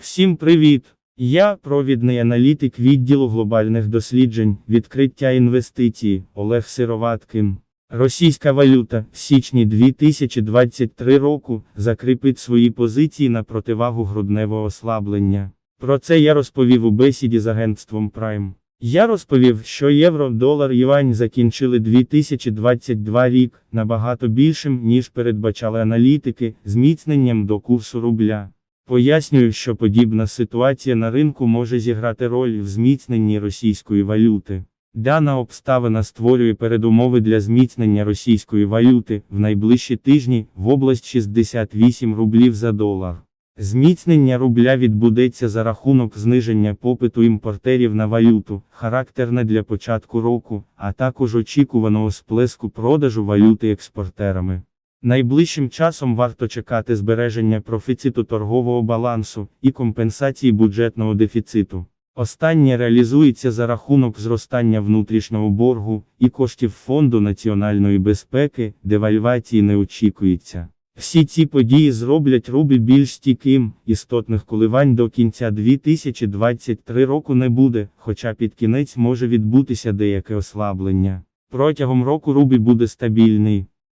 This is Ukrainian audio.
Всім привіт! Я провідний аналітик відділу глобальних досліджень, відкриття інвестицій Олег Сироваткин. Російська валюта в січні 2023 року закріпить свої позиції на противагу грудневого ослаблення. Про це я розповів у бесіді з агентством Prime. Я розповів, що євро, долар, юань закінчили 2022 рік набагато більшим, ніж передбачали аналітики, зміцненням до курсу рубля. Пояснюю, що подібна ситуація на ринку може зіграти роль в зміцненні російської валюти. Дана обставина створює передумови для зміцнення російської валюти в найближчі тижні в область 68 рублів за долар. Зміцнення рубля відбудеться за рахунок зниження попиту імпортерів на валюту, характерне для початку року, а також очікуваного сплеску продажу валюти експортерами. Найближчим часом варто чекати збереження профіциту торгового балансу і компенсації бюджетного дефіциту. Останнє реалізується за рахунок зростання внутрішнього боргу і коштів Фонду національної безпеки, девальвації не очікується. Всі ці події зроблять рубль більш стійким, істотних коливань до кінця 2023 року не буде, хоча під кінець може відбутися деяке ослаблення. Протягом року рубль буде стабільний.